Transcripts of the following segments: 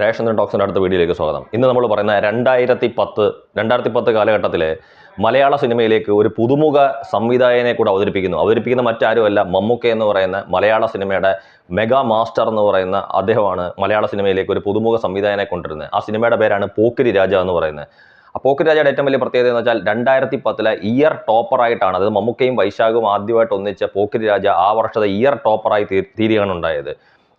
Ration ടോക്സിന്റെ അടുത്ത വീഡിയോയിലേക്ക് സ്വാഗതം. ഇന്ന് നമ്മൾ പറയുന്ന രണ്ടായിരത്തി പത്ത് രണ്ടായിരത്തി പത്ത് കാലഘട്ടത്തിലെ മലയാള സിനിമയിലേക്ക് ഒരു പുതുമുഖ സംവിധായകനെ കൂടെ അവതരിപ്പിക്കുന്നു. അവതരിപ്പിക്കുന്ന മറ്റാരുമല്ല മമ്മൂക്ക എന്ന് പറയുന്ന മലയാള സിനിമയുടെ മെഗാ മാസ്റ്റർ എന്ന് പറയുന്ന അദ്ദേഹമാണ് മലയാള സിനിമയിലേക്ക് ഒരു പുതുമുഖ സംവിധായകനെ കൊണ്ടുവരുന്നത്. ആ സിനിമയുടെ പേരാണ് പോക്കിരി രാജ എന്ന് പറയുന്നത്. ആ പോക്കിരി രാജയുടെ ഏറ്റവും വലിയ പ്രത്യേകത എന്ന് വെച്ചാൽ രണ്ടായിരത്തി പത്തിലെ ഇയർ ടോപ്പറായിട്ടാണ് അതായത് മമ്മൂക്കയും വൈശാഖും ആദ്യമായിട്ട് ഒന്നിച്ച പോക്കിരി രാജ ആ വർഷത്തെ ഇയർ ടോപ്പറായി തീരുകയാണ് ഉണ്ടായത്.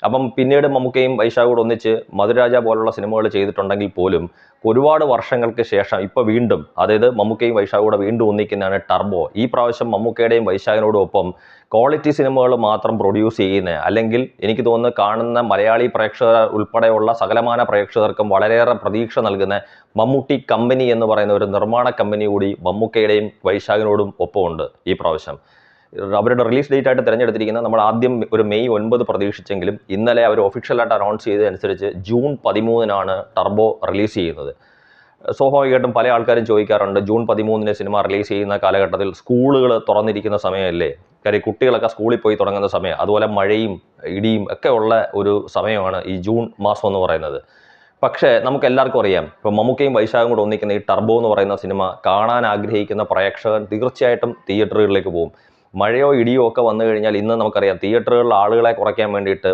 അപ്പം പിന്നീട് മമ്മൂക്കയും വൈശാഖോട് ഒന്നിച്ച് മധുരാജ പോലുള്ള സിനിമകൾ ചെയ്തിട്ടുണ്ടെങ്കിൽ പോലും ഒരുപാട് വർഷങ്ങൾക്ക് ശേഷം ഇപ്പോൾ വീണ്ടും അതായത് മമ്മൂക്കയും വൈശാഖൂടെ വീണ്ടും ഒന്നിക്കുന്നതാണ് ടർബോ. ഈ പ്രാവശ്യം മമ്മൂക്കയുടെയും വൈശാഖിനോടും ഒപ്പം ക്വാളിറ്റി സിനിമകൾ മാത്രം പ്രൊഡ്യൂസ് ചെയ്യുന്ന അല്ലെങ്കിൽ എനിക്ക് തോന്നുന്നു കാണുന്ന മലയാളി പ്രേക്ഷകർ ഉൾപ്പെടെയുള്ള സകലമാന പ്രേക്ഷകർക്കും വളരെയേറെ പ്രതീക്ഷ നൽകുന്ന മമ്മൂട്ടി കമ്പനി എന്ന് പറയുന്ന ഒരു നിർമ്മാണ കമ്പനി കൂടി മമ്മൂക്കയുടെയും വൈശാഖിനോടും ഒപ്പമുണ്ട് ഈ പ്രാവശ്യം. അവരുടെ റിലീസ് ഡേറ്റ് ആയിട്ട് തിരഞ്ഞെടുത്തിരിക്കുന്നത് നമ്മൾ ആദ്യം ഒരു മെയ് ഒൻപത് പ്രതീക്ഷിച്ചെങ്കിലും ഇന്നലെ അവർ ഒഫീഷ്യലായിട്ട് അനൗൺസ് ചെയ്തതനുസരിച്ച് ജൂൺ പതിമൂന്നിനാണ് ടർബോ റിലീസ് ചെയ്യുന്നത്. സ്വാഭാവികമായിട്ടും പല ആൾക്കാരും ചോദിക്കാറുണ്ട് ജൂൺ പതിമൂന്നിന് സിനിമ റിലീസ് ചെയ്യുന്ന കാലഘട്ടത്തിൽ സ്കൂളുകൾ തുറന്നിരിക്കുന്ന സമയമല്ലേ? കാര്യം കുട്ടികളൊക്കെ സ്കൂളിൽ പോയി തുടങ്ങുന്ന സമയം അതുപോലെ മഴയും ഇടിയും ഒക്കെ ഉള്ള ഒരു സമയമാണ് ഈ ജൂൺ മാസം എന്ന് പറയുന്നത്. പക്ഷേ നമുക്ക് എല്ലാവർക്കും അറിയാം ഇപ്പോൾ മമ്മൂക്കയും വൈശാഖും കൂടെ ഒന്നിക്കുന്ന ഈ ടർബോ എന്ന് പറയുന്ന സിനിമ കാണാൻ ആഗ്രഹിക്കുന്ന പ്രേക്ഷകൻ തീർച്ചയായിട്ടും തിയേറ്ററുകളിലേക്ക് പോകും. മഴയോ ഇടിയോ ഒക്കെ വന്നു കഴിഞ്ഞാൽ ഇന്ന് നമുക്കറിയാം തിയേറ്ററുകളിൽ ആളുകളെ കുറയ്ക്കാൻ വേണ്ടിയിട്ട്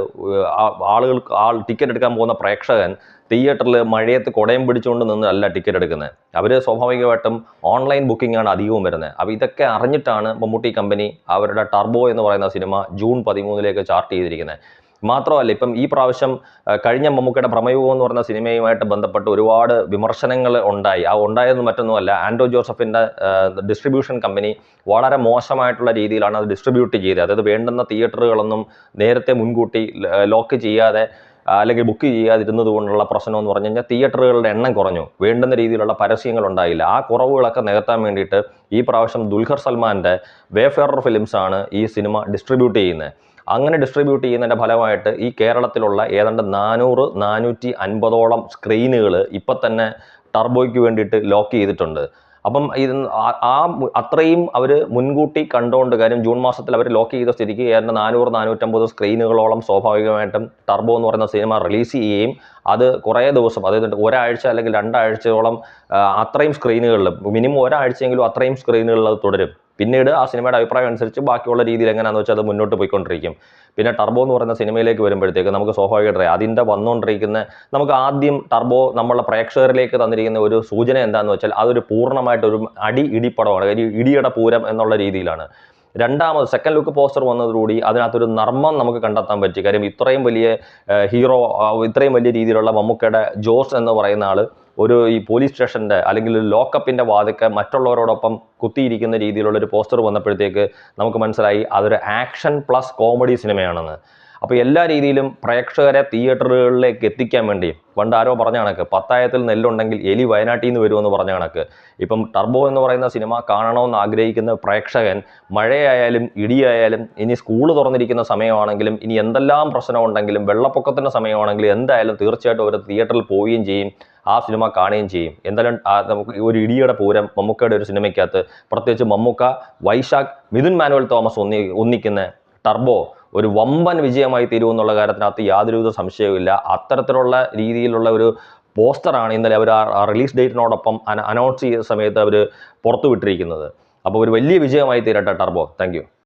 ആളുകൾ ആൾ ടിക്കറ്റ് എടുക്കാൻ പോകുന്ന പ്രേക്ഷകൻ തിയേറ്ററിൽ മഴയത്ത് കുടയും പിടിച്ചുകൊണ്ട് നിന്ന് അല്ല ടിക്കറ്റ് എടുക്കുന്നത്. അവർ സ്വാഭാവികമായിട്ടും ഓൺലൈൻ ബുക്കിംഗാണ് അധികവും വരുന്നത്. അപ്പോൾ ഇതൊക്കെ അറിഞ്ഞിട്ടാണ് മമ്മൂട്ടി കമ്പനി അവരുടെ ടർബോ എന്ന് പറയുന്ന സിനിമ ജൂൺ പതിമൂന്നിലേക്ക് ചാർട്ട് ചെയ്തിരിക്കുന്നത്. മാത്രമല്ല ഇപ്പം ഈ പ്രാവശ്യം കഴിഞ്ഞ മമ്മൂക്കയുടെ ഭ്രമയുഗം എന്ന് പറഞ്ഞ സിനിമയുമായിട്ട് ബന്ധപ്പെട്ട് ഒരുപാട് വിമർശനങ്ങൾ ഉണ്ടായി. ആ ഉണ്ടായതെന്ന് മറ്റൊന്നുമല്ല ആൻഡോ ജോസഫിന്റെ ഡിസ്ട്രിബ്യൂഷൻ കമ്പനി വളരെ മോശമായിട്ടുള്ള രീതിയിലാണ് അത് ഡിസ്ട്രിബ്യൂട്ട് ചെയ്തത്. അതായത് വേണ്ടുന്ന തിയേറ്ററുകളൊന്നും നേരത്തെ മുൻകൂട്ടി ലോക്ക് ചെയ്യാതെ അല്ലെങ്കിൽ ബുക്ക് ചെയ്യാതിരുന്നത് കൊണ്ടുള്ള പ്രശ്നം എന്ന് പറഞ്ഞു കഴിഞ്ഞാൽ തിയേറ്ററുകളുടെ എണ്ണം കുറഞ്ഞു. വേണ്ടുന്ന രീതിയിലുള്ള പരസ്യങ്ങൾ ഉണ്ടായില്ല. ആ കുറവുകളൊക്കെ നികത്താൻ വേണ്ടിയിട്ട് ഈ പ്രാവശ്യം ദുൽഖർ സൽമാന്റെ വേഫെയർ ഫിലിംസ് ആണ് ഈ സിനിമ ഡിസ്ട്രിബ്യൂട്ട് ചെയ്യുന്നത്. അങ്ങനെ ഡിസ്ട്രിബ്യൂട്ട് ചെയ്യുന്നതിന്റെ ഫലമായിട്ട് ഈ കേരളത്തിലുള്ള ഏതാണ്ട് നാനൂറ് നാനൂറ്റി അൻപതോളം സ്ക്രീനുകൾ ഇപ്പം തന്നെ ടർബോയ്ക്ക് വേണ്ടിയിട്ട് ലോക്ക് ചെയ്തിട്ടുണ്ട്. അപ്പം ഇത് ആ അത്രയും അവർ മുൻകൂട്ടി കണ്ടുകൊണ്ട് കാര്യം ജൂൺ മാസത്തിൽ അവർ ലോക്ക് ചെയ്ത സ്ഥിതിക്ക് ഏതാണ്ട് നാനൂറ് നാനൂറ്റമ്പത് സ്ക്രീനുകളോളം സ്വാഭാവികമായിട്ടും ടർബോ എന്ന് പറയുന്ന സിനിമ റിലീസ് ചെയ്യുകയും അത് കുറേ ദിവസം അതായത് ഒരാഴ്ച അല്ലെങ്കിൽ രണ്ടാഴ്ചയോളം അത്രയും സ്ക്രീനുകളിൽ മിനിമം ഒരാഴ്ചയെങ്കിലും അത്രയും സ്ക്രീനുകളിൽ അത് തുടരും. പിന്നീട് ആ സിനിമയുടെ അഭിപ്രായം അനുസരിച്ച് ബാക്കിയുള്ള രീതിയിൽ എങ്ങനെയാണെന്ന് വെച്ചാൽ അത് മുന്നോട്ട് പോയിക്കൊണ്ടിരിക്കും. പിന്നെ ടർബോ എന്ന് പറയുന്ന സിനിമയിലേക്ക് വരുമ്പോഴത്തേക്ക് നമുക്ക് സ്വാഭാവികമായിട്ട് അതിന്റെ വന്നുകൊണ്ടിരിക്കുന്ന നമുക്ക് ആദ്യം ടർബോ നമ്മളെ പ്രേക്ഷകരിലേക്ക് തന്നിരിക്കുന്ന ഒരു സൂചന എന്താണെന്ന് വെച്ചാൽ അതൊരു പൂർണമായിട്ടൊരു അടി ഇടിപ്പടമാണ് ഇടിയുടെ പൂരം എന്നുള്ള രീതിയിലാണ്. രണ്ടാമത് സെക്കൻഡ് ലുക്ക് പോസ്റ്റർ വന്നതോടുകൂടി അതിനകത്തൊരു നർമ്മം നമുക്ക് കണ്ടെത്താൻ പറ്റി. കാര്യം ഇത്രയും വലിയ ഹീറോ ഇത്രയും വലിയ രീതിയിലുള്ള മമ്മൂക്കയുടെ ജോസ് എന്ന് പറയുന്ന ആൾ ഒരു ഈ പോലീസ് സ്റ്റേഷന്റെ അല്ലെങ്കിൽ ഒരു ലോക്കപ്പിന്റെ വാതിക്ക് മറ്റുള്ളവരോടൊപ്പം കുത്തിയിരിക്കുന്ന രീതിയിലുള്ള ഒരു പോസ്റ്റർ വന്നപ്പോഴത്തേക്ക് നമുക്ക് മനസ്സിലായി അതൊരു ആക്ഷൻ പ്ലസ് കോമഡി സിനിമയാണെന്ന് അപ്പോൾ എല്ലാ രീതിയിലും പ്രേക്ഷകരെ തിയേറ്ററുകളിലേക്ക് എത്തിക്കാൻ വേണ്ടി പണ്ട് ആരോ പറഞ്ഞ കണക്ക് പത്തായത്തിൽ നെല്ലുണ്ടെങ്കിൽ എലി വയനാട്ടിൽ നിന്ന് വരുമെന്ന് പറഞ്ഞ കണക്ക്. ഇപ്പം ടർബോ എന്ന് പറയുന്ന സിനിമ കാണണമെന്ന് ആഗ്രഹിക്കുന്ന പ്രേക്ഷകൻ മഴയായാലും ഇടിയായാലും ഇനി സ്കൂൾ തുറന്നിരിക്കുന്ന സമയമാണെങ്കിലും ഇനി എന്തെല്ലാം പ്രശ്നമുണ്ടെങ്കിലും വെള്ളപ്പൊക്കത്തിന്റെ സമയമാണെങ്കിലും എന്തായാലും തീർച്ചയായിട്ടും അവർ തിയേറ്ററിൽ പോവുകയും ചെയ്യും ആ സിനിമ കാണുകയും ചെയ്യും. എന്തായാലും നമുക്ക് ഒരു ഇടിയുടെ പൂരം മമ്മൂക്കയുടെ ഒരു സിനിമയ്ക്കകത്ത് പ്രത്യേകിച്ച് മമ്മൂക്ക വൈശാഖ് മിഥുൻ മാനുവൽ തോമസ് ഒന്നി ഒന്നിക്കുന്ന ടർബോ ഒരു വമ്പൻ വിജയമായി തീരുമെന്നുള്ള കാര്യത്തിനകത്ത് യാതൊരുവിധ സംശയവുമില്ല. അത്തരത്തിലുള്ള രീതിയിലുള്ള ഒരു പോസ്റ്ററാണ് ഇന്നലെ അവർ ആ റിലീസ് ഡേറ്റിനോടൊപ്പം അനൗൺസ് ചെയ്ത സമയത്ത് അവർ പുറത്തുവിട്ടിരിക്കുന്നത്. അപ്പോൾ ഒരു വലിയ വിജയമായി തീരട്ടെ ടർബോ. താങ്ക്